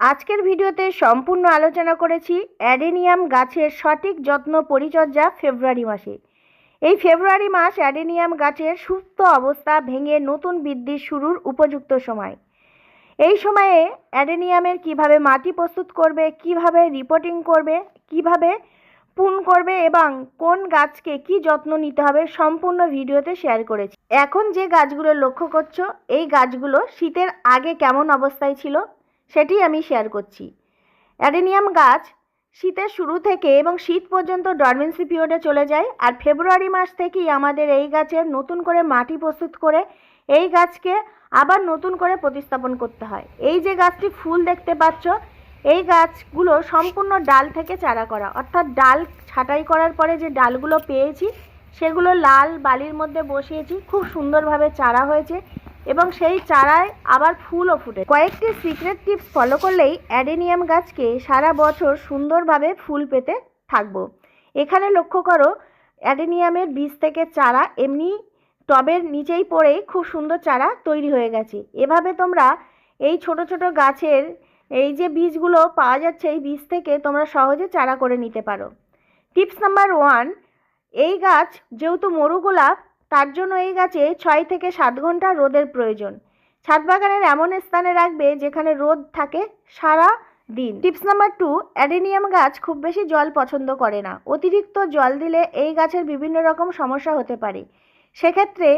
আজকের ভিডিওতে সম্পূর্ণ আলোচনা করেছি অ্যাডেনিয়াম গাছের সঠিক যত্ন পরিচর্যা ফেব্রুয়ারি মাসে। এই ফেব্রুয়ারি মাস অ্যাডেনিয়াম গাছের সুপ্ত অবস্থা ভেঙে নতুন বৃদ্ধি শুরুর উপযুক্ত সময়। এই সময়ে অ্যাডেনিয়ামের কীভাবে মাটি প্রস্তুত করবে, কীভাবে রিপোর্টিং করবে, কীভাবে পুন করবে এবং কোন গাছকে কি যত্ন নিতে হবে সম্পূর্ণ ভিডিওতে শেয়ার করেছি। এখন যে গাছগুলো লক্ষ্য করছ, এই গাছগুলো শীতের আগে কেমন অবস্থায় ছিল সেটি আমি শেয়ার করছি। অ্যাডেনিয়াম গাছ শীতের শুরু থেকে এবং শীত পর্যন্ত ডরমেন্সি পিরিয়ডে চলে যায় আর ফেব্রুয়ারি মাস থেকেই আমাদের এই গাছের নতুন করে মাটি প্রস্তুত করে এই গাছকে আবার নতুন করে প্রতিস্থাপন করতে হয়। এই যে গাছটি ফুল দেখতে পাচ্ছ, এই গাছগুলো সম্পূর্ণ ডাল থেকে চারা করা। অর্থাৎ ডাল ছাঁটাই করার পরে যে ডালগুলো পেয়েছি, সেগুলো লাল বালির মধ্যে বসিয়েছি। খুব সুন্দরভাবে চারা হয়েছে। এবং সেই চারায় আবার ফুলও ফুটে। কয়েকটি সিক্রেট টিপস ফলো করলেই অ্যাডেনিয়াম গাছকে সারা বছর সুন্দরভাবে ফুল পেতে থাকব। এখানে লক্ষ্য করো, অ্যাডেনিয়ামের বীজ থেকে চারা এমনি টবের নিচেই পড়েই খুব সুন্দর চারা তৈরি হয়ে গেছে। এভাবে তোমরা এই ছোট ছোট গাছের এই যে বীজগুলো পাওয়া যাচ্ছে, এই বীজ থেকে তোমরা সহজে চারা করে নিতে পারো। টিপস নাম্বার ওয়ান এই গাছ যেহেতু মরু গোলাপ তার জন্য এই গাছে ছয় থেকে সাত ঘণ্টা রোদের প্রয়োজন। ছাদ বাগানের এমন স্থানে রাখবে যেখানে রোদ থাকে সারা দিন। টিপস নাম্বার টু, অ্যাডেনিয়াম গাছ খুব বেশি জল পছন্দ করে না। অতিরিক্ত জল দিলে এই গাছের বিভিন্ন রকম সমস্যা হতে পারে। সেক্ষেত্রে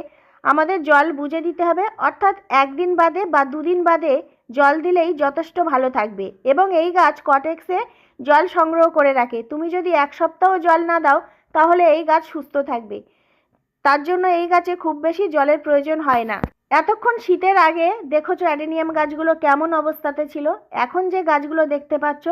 আমাদের জল বুঝে দিতে হবে, অর্থাৎ একদিন বাদে বা দুদিন বাদে জল দিলেই যথেষ্ট ভালো থাকবে এবং এই গাছ কটেক্সে জল সংগ্রহ করে রাখে। তুমি যদি এক সপ্তাহ জল না দাও, তাহলে এই গাছ সুস্থ থাকবে। তার জন্য এই গাছে খুব বেশি জলের প্রয়োজন হয় না। এতক্ষণ শীতের আগে দেখেছ অ্যাডেনিয়াম গাছগুলো কেমন অবস্থাতে ছিল? এখন যে গাছগুলো দেখতে পাচ্ছ,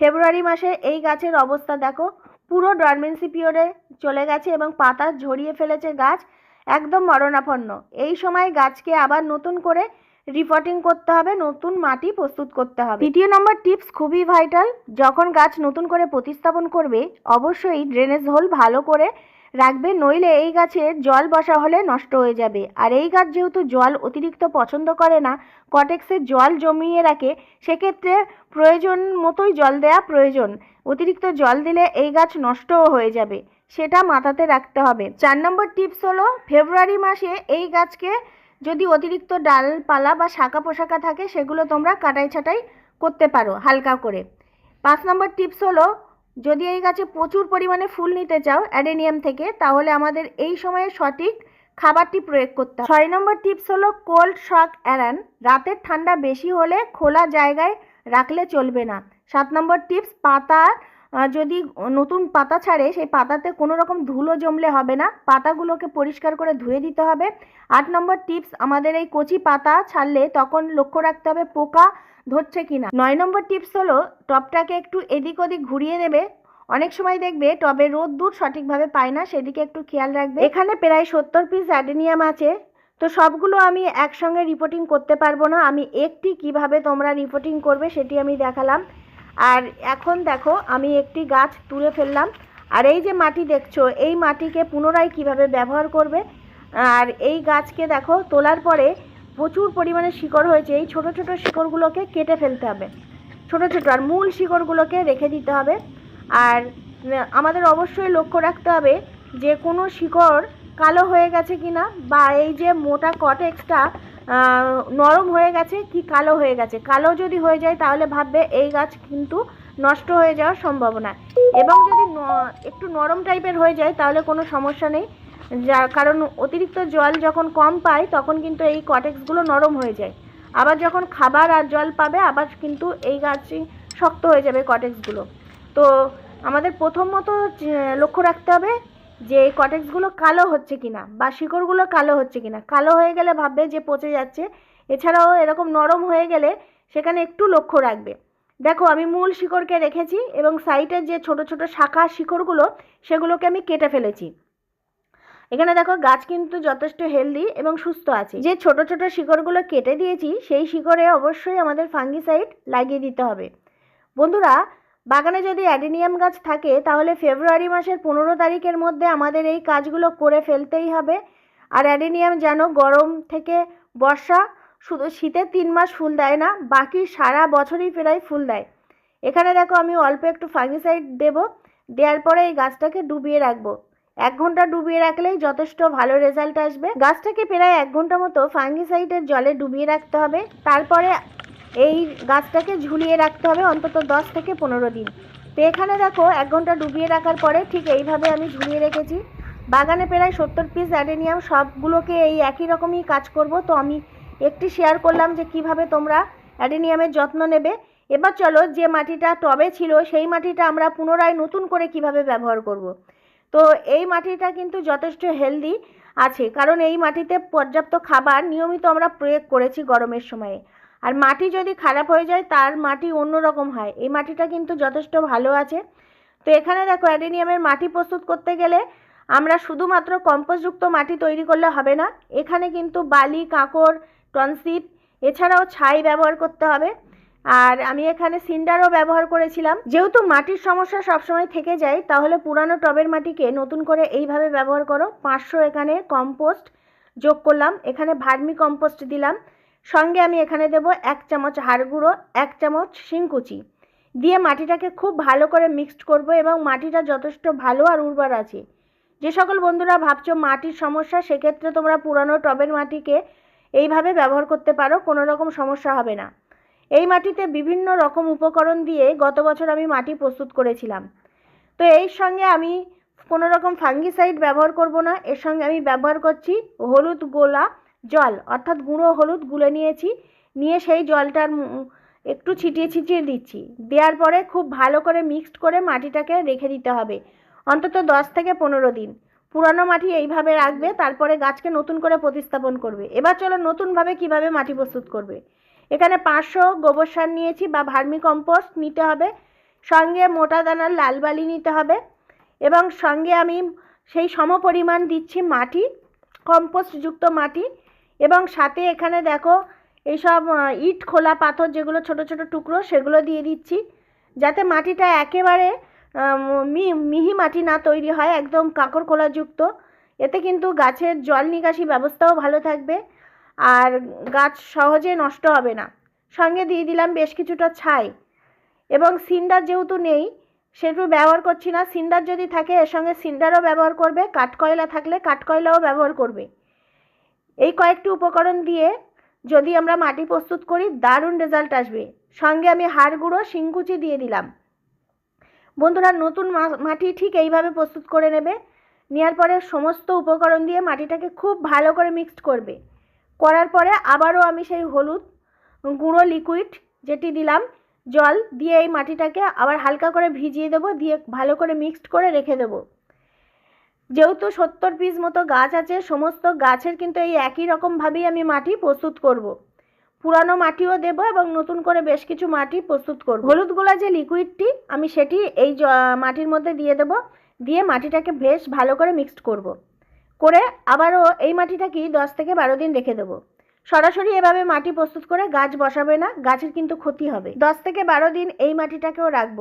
ফেব্রুয়ারি মাসে এই গাছের অবস্থা দেখো। পুরো ডরমেন্সি পিরিয়ডে চলে গেছে এবং পাতা ঝরিয়ে ফেলেছে গাছ একদম মরণাপন্ন। এই সময় গাছকে আবার নতুন করে রিপোর্টিং করতে হবে, নতুন মাটি প্রস্তুত করতে হবে। দ্বিতীয় নম্বর টিপস খুবই ভাইটাল যখন গাছ নতুন করে প্রতিস্থাপন করবে, অবশ্যই ড্রেনেজ হোল ভালো করে রাখবে, নইলে এই গাছে জল বসা হলে নষ্ট হয়ে যাবে। আর এই গাছ যেহেতু জল অতিরিক্ত পছন্দ করে না, কটেক্সে জল জমিয়ে রাখে, সেক্ষেত্রে প্রয়োজন মতোই জল দেওয়া প্রয়োজন। অতিরিক্ত জল দিলে এই গাছ নষ্টও হয়ে যাবে, সেটা মাথাতে রাখতে হবে। চার নম্বর টিপস হলো, ফেব্রুয়ারি মাসে এই গাছকে যদি অতিরিক্ত ডালপালা বা শাখা পোশাকা থাকে, সেগুলো তোমরা কাটাই ছাটাই করতে পারো হালকা করে। পাঁচ নম্বর টিপস হলো যদি এই গাছে প্রচুর পরিমাণে ফুল নিতে চাও অ্যাডেনিয়াম থেকে, তাহলে আমাদের এই সময়ে সঠিক খাবারটি প্রয়োগ করতে হবে। ছয় নম্বর টিপস হলো কোল্ড শক অ্যারান রাতের ঠান্ডা বেশি হলে খোলা জায়গায় রাখলে চলবে না। সাত নম্বর টিপস পাতা যদি নতুন পাতা ছাড়ে, সেই পাতাতে কোনো রকম ধুলো জমলে হবে না। পাতাগুলোকে পরিষ্কার করে ধুয়ে দিতে হবে। আট নম্বর টিপস, আমাদের এই কচি পাতা ছাড়লে তখন লক্ষ্য রাখতে হবে পোকা ধরছে কিনা। নয় নম্বর টিপস হলো টবটাকে একটু এদিক ওদিক ঘুরিয়ে দেবে। অনেক সময় দেখবে টবে রোদ দূর সঠিকভাবে পায় না, সেদিকে একটু খেয়াল রাখবে। এখানে প্রায় সত্তর পিস অ্যাডেনিয়াম আছে। তো সবগুলো আমি একসঙ্গে রিপোর্টিং করতে পারব না। আমি একটি কীভাবে তোমরা রিপোর্টিং করবে সেটি আমি দেখালাম। আর এখন দেখো, আমি একটি গাছ তুলে ফেললাম। আর এই যে মাটি দেখছ, এই মাটিকে পুনরায় কীভাবে ব্যবহার করবে? আর এই গাছকে দেখো, তোলার পরে প্রচুর পরিমাণে শিকড় হয়েছে। এই ছোট ছোট শিকড়গুলোকে কেটে ফেলতে হবে। ছোট ছোট আর মূল শিকড়গুলোকে রেখে দিতে হবে। আর আমাদের অবশ্যই লক্ষ্য রাখতে হবে যে কোনো শিকড় কালো হয়ে গেছে কিনা বা এই যে মোটা কটেক্সটা নরম হয়ে গেছে কি কালো হয়ে গেছে? কালো যদি হয়ে যায় তাহলে ভাববে এই গাছ কিন্তু নষ্ট হয়ে যাওয়ার সম্ভাবনা। এবং যদি একটু নরম টাইপের হয়ে যায় তাহলে কোনো সমস্যা নেই। যার কারণ অতিরিক্ত জল যখন কম পায় তখন কিন্তু এই কটেক্সগুলো নরম হয়ে যায়। আবার যখন খাবার আর জল পাবে আবার কিন্তু এই গাছই শক্ত হয়ে যাবে কটেক্সগুলো তো আমাদের প্রথমত লক্ষ্য রাখতে হবে যে এই কটেক্সগুলো কালো হচ্ছে কিনা বা শিকড়গুলো কালো হচ্ছে কিনা। কালো হয়ে গেলে ভাববে যে পচে যাচ্ছে। এছাড়াও এরকম নরম হয়ে গেলে সেখানে একটু লক্ষ্য রাখবে। দেখো, আমি মূল শিকড়কে রেখেছি এবং সাইডের যে ছোট ছোট শাখা শিকড়গুলো, সেগুলোকে আমি কেটে ফেলেছি। এখানে দেখো, গাছ কিন্তু যথেষ্ট হেলদি এবং সুস্থ আছে। যে ছোট ছোট শিকড়গুলো কেটে দিয়েছি, সেই শিকড়ে অবশ্যই আমাদের ফাঙ্গিসাইড লাগিয়ে দিতে হবে। বন্ধুরা বাগানে যদি অ্যাডেনিয়াম গাছ থাকে, তাহলে ফেব্রুয়ারি মাসের পনেরো তারিখের মধ্যে আমাদের এই কাজগুলো করে ফেলতেই হবে। আর অ্যাডেনিয়াম যেন গরম থেকে বর্ষা, শুধু শীতের তিন মাস ফুল দেয় না, বাকি সারা বছরই প্রায় ফুল দেয়। এখানে দেখো আমি অল্প একটু ফাঙ্গিসাইড দেবো, দেওয়ার পরে এই গাছটাকে ডুবিয়ে রাখব। এক ঘণ্টা ডুবিয়ে রাখলেই যথেষ্ট ভালো রেজাল্ট আসবে। গাছটাকে প্রায় এক ঘণ্টা মতো ফাঙ্গিসাইডের জলে ডুবিয়ে রাখতে হবে। তারপরে এই গাছটাকে ঝুলিয়ে রাখতে হবে অন্তত দশ থেকে পনেরো দিন। তো এখানে দেখো, এক ঘণ্টা ডুবিয়ে রাখার পরে ঠিক এইভাবে আমি ঝুলিয়ে রেখেছি। বাগানে প্রায় সত্তর পিস অ্যাডেনিয়াম সবগুলোকে এই একই রকমই কাজ করব। তো আমি একটি শেয়ার করলাম যে কীভাবে তোমরা অ্যাডেনিয়ামের যত্ন নেবে। এবার চলো, যে মাটিটা টবে ছিল, সেই মাটিটা আমরা পুনরায় নতুন করে কীভাবে ব্যবহার করব। তো এই মাটিটা কিন্তু যথেষ্ট হেলদি আছে, কারণ এই মাটিতে পর্যাপ্ত খাবার নিয়মিত আমরা প্রয়োগ করেছি গরমের সময়ে। আর মাটি যদি খারাপ হয়ে যায়, তার মাটি অন্যরকম হয়। এই মাটিটা কিন্তু যথেষ্ট ভালো আছে। তো এখানে দেখো, অ্যাডেনিয়ামের মাটি প্রস্তুত করতে গেলে আমরা শুধুমাত্র কম্পোস্টযুক্ত মাটি তৈরি করলে হবে না, এখানে কিন্তু বালি কাঁকড় টনসিপ, এছাড়াও ছাই ব্যবহার করতে হবে। আর আমি এখানে সিন্ডারও ব্যবহার করেছিলাম। যেহেতু মাটির সমস্যা সবসময় থেকে যায়, তাহলে পুরানো টবের মাটিকে নতুন করে এইভাবে ব্যবহার করো। পাঁচশো এখানে কম্পোস্ট যোগ করলাম। এখানে ভার্মি কম্পোস্ট দিলাম। সঙ্গে আমি এখানে দেব এক চামচ হাড় গুঁড়ো এক চামচ শিংকুচি। দিয়ে মাটিটাকে খুব ভালো করে মিক্সড করব এবং মাটিটা যথেষ্ট ভালো আর উর্বর আছে। যে সকল বন্ধুরা ভাবছ মাটির সমস্যা, সেক্ষেত্রে তোমরা পুরানো টবের মাটিকে এইভাবে ব্যবহার করতে পারো, কোনো রকম সমস্যা হবে না। এই মাটিতে বিভিন্ন রকম উপকরণ দিয়ে গত বছর আমি মাটি প্রস্তুত করেছিলাম। তো এই সঙ্গে আমি কোনো রকম ফাঙ্গিসাইড ব্যবহার করব না, এর সঙ্গে আমি ব্যবহার করছি হলুদ গোলা জল, অর্থাৎ গুঁড়ো হলুদ গুলে নিয়েছি, নিয়ে সেই জলটার একটু ছিটিয়ে ছিটিয়ে দিচ্ছি। দেওয়ার পরে খুব ভালো করে মিক্সড করে মাটিটাকে রেখে দিতে হবে, অন্তত দশ থেকে পনেরো দিন। পুরানো মাটি এইভাবে রাখবে, তারপরে গাছকে নতুন করে প্রতিস্থাপন করবে। এবার চলো নতুনভাবে কীভাবে মাটি প্রস্তুত করবে। এখানে পাঁচশো গোবর সার নিয়েছি বা ভার্মি কম্পোস্ট নিতে হবে, সঙ্গে মোটা দানার লাল বালি নিতে হবে, এবং সঙ্গে আমি সেই সমপরিমাণ দিচ্ছি মাটি, কম্পোস্টযুক্ত মাটি এবং সাথে এখানে দেখো এইসব ইট, খোলা পাথর যেগুলো ছোট ছোট টুকরো, সেগুলো দিয়ে দিচ্ছি। যাতে মাটিটা একেবারে মিহি মাটি না তৈরি হয়, একদম কাঁকড় খোলাযুক্ত এতে কিন্তু গাছের জল নিকাশি ব্যবস্থাও ভালো থাকবে। আর গাছ সহজে নষ্ট হবে না। সঙ্গে দিয়ে দিলাম বেশ কিছুটা ছাই। এবং সিন্ডার যেহেতু নেই সেটু ব্যবহার করছি না। সিন্ডার যদি থাকে, এর সঙ্গে সিন্ডারও ব্যবহার করবে, কাঠকয়লা থাকলে কাঠকয়লাও ব্যবহার করবে। এই কয়েকটি উপকরণ দিয়ে যদি আমরা মাটি প্রস্তুত করি, দারুণ রেজাল্ট আসবে। সঙ্গে আমি হাড় গুঁড়ো, শিংকুচি দিয়ে দিলাম। বন্ধুরা, নতুন মাটি ঠিক এইভাবে প্রস্তুত করে নেবে। নেওয়ার পরে সমস্ত উপকরণ দিয়ে মাটিটাকে খুব ভালো করে মিক্সড করবে। করার পরে আবারও আমি সেই হলুদ গুঁড়ো লিকুইড যেটি দিলাম, জল দিয়ে এই মাটিটাকে আবার হালকা করে ভিজিয়ে দেবো, দিয়ে ভালো করে মিক্সড করে রেখে দেবো। যেহেতু সত্তর পিস মতো গাছ আছে, সমস্ত গাছের কিন্তু এই একই রকমভাবেই আমি মাটি প্রস্তুত করব। পুরানো মাটিও দেবো এবং নতুন করে বেশ কিছু মাটি প্রস্তুত করব। হলুদ গোলা যে লিকুইডটি আমি সেটি এই মাটির মধ্যে দিয়ে দেবো। দিয়ে মাটিটাকে বেশ ভালো করে মিক্সড করব। করে আবারও এই মাটিটাকেই দশ থেকে বারো দিন রেখে দেবো। সরাসরি এভাবে মাটি প্রস্তুত করে গাছ বসাবে না, গাছের কিন্তু ক্ষতি হবে। দশ থেকে বারো দিন এই মাটিটাকেও রাখব।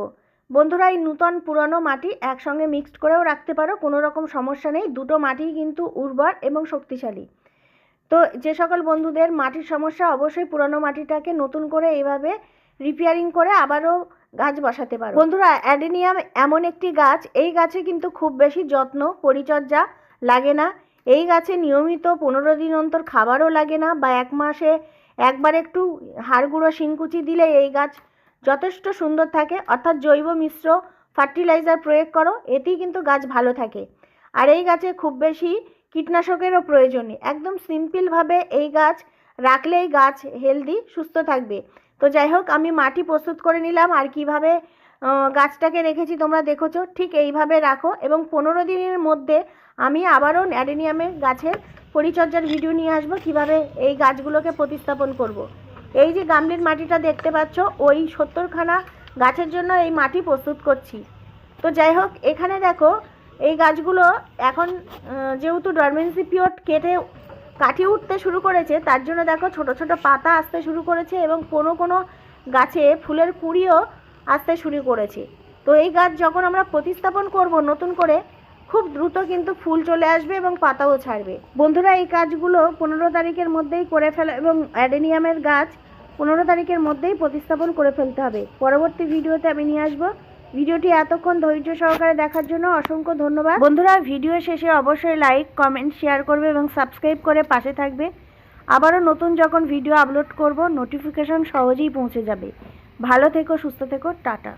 বন্ধুরা, এই নূতন পুরনো মাটি একসঙ্গে মিক্সড করেও রাখতে পারো, কোনো রকম সমস্যা নেই। দুটো মাটি কিন্তু উর্বর এবং শক্তিশালী। তো যে সকল বন্ধুদের মাটির সমস্যা, অবশ্যই পুরনো মাটিটাকে নতুন করে এইভাবে রিপেয়ারিং করে আবারও গাছ বসাতে পারো। বন্ধুরা, অ্যাডেনিয়াম এমন একটি গাছ, এই গাছে কিন্তু খুব বেশি যত্ন, পরিচর্যা লাগে না। এই গাছে নিয়মিত পনেরো দিন অন্তর খাবারও লাগে না বা এক মাসে একবার একটু হাড় গুঁড়ো শিংকুচি দিলে এই গাছ যথেষ্ট সুন্দর থাকে। অর্থাৎ জৈব মিশ্র ফার্টিলাইজার প্রয়োগ করো, এতেই কিন্তু গাছ ভালো থাকে। আর এই গাছে খুব বেশি কীটনাশকেরও প্রয়োজন নেই। একদম সিম্পলভাবে এই গাছ রাখলে এই গাছ হেলদি, সুস্থ থাকবে। তো যাই হোক, আমি মাটি প্রস্তুত করে নিলাম। আর কীভাবে গাছটাকে রেখেছি তোমরা দেখেছ, ঠিক এইভাবে রাখো। এবং পনেরো দিনের মধ্যে আমি আবারও অ্যাডেনিয়ামের গাছের পরিচর্যার ভিডিও নিয়ে আসব, কীভাবে এই গাছগুলোকে প্রতিস্থাপন করব। এই যে গামলির মাটিটা দেখতে পাচ্ছ, ওই সত্তরখানা গাছের জন্য এই মাটি প্রস্তুত করছি। তো যাই হোক, এখানে দেখো, এই গাছগুলো এখন যেহেতু ডরমেন্সি পিরিয়ড কেটে কাটিয়ে উঠতে শুরু করেছে, তার জন্য দেখো ছোট ছোট পাতা আসতে শুরু করেছে এবং কোনো কোনো গাছে ফুলের কুড়িও আসতে শুরু করেছে। তো এই গাছ যখন আমরা প্রতিস্থাপন করব নতুন করে খুব দ্রুত কিন্তু ফুল চলে আসবে এবং পাতাও ছাড়বে। বন্ধুরা, এই কাজগুলো পনেরো তারিখের মধ্যেই করে ফেলা এবং অ্যাডেনিয়ামের গাছ পনেরো তারিখের মধ্যেই প্রতিস্থাপন করে ফেলতে হবে। পরবর্তী ভিডিওতে আমি নিয়ে আসব। ভিডিওটি এতক্ষণ ধৈর্য সহকারে দেখার জন্য অসংখ্য ধন্যবাদ। বন্ধুরা, ভিডিও শেষে অবশ্যই লাইক, কমেন্ট, শেয়ার করবে এবং সাবস্ক্রাইব করে পাশে থাকবে। আবারও নতুন যখন ভিডিও আপলোড করব, নোটিফিকেশন সহজেই পৌঁছে যাবে। ভালো থেকো, সুস্থ থেকো, টাটা।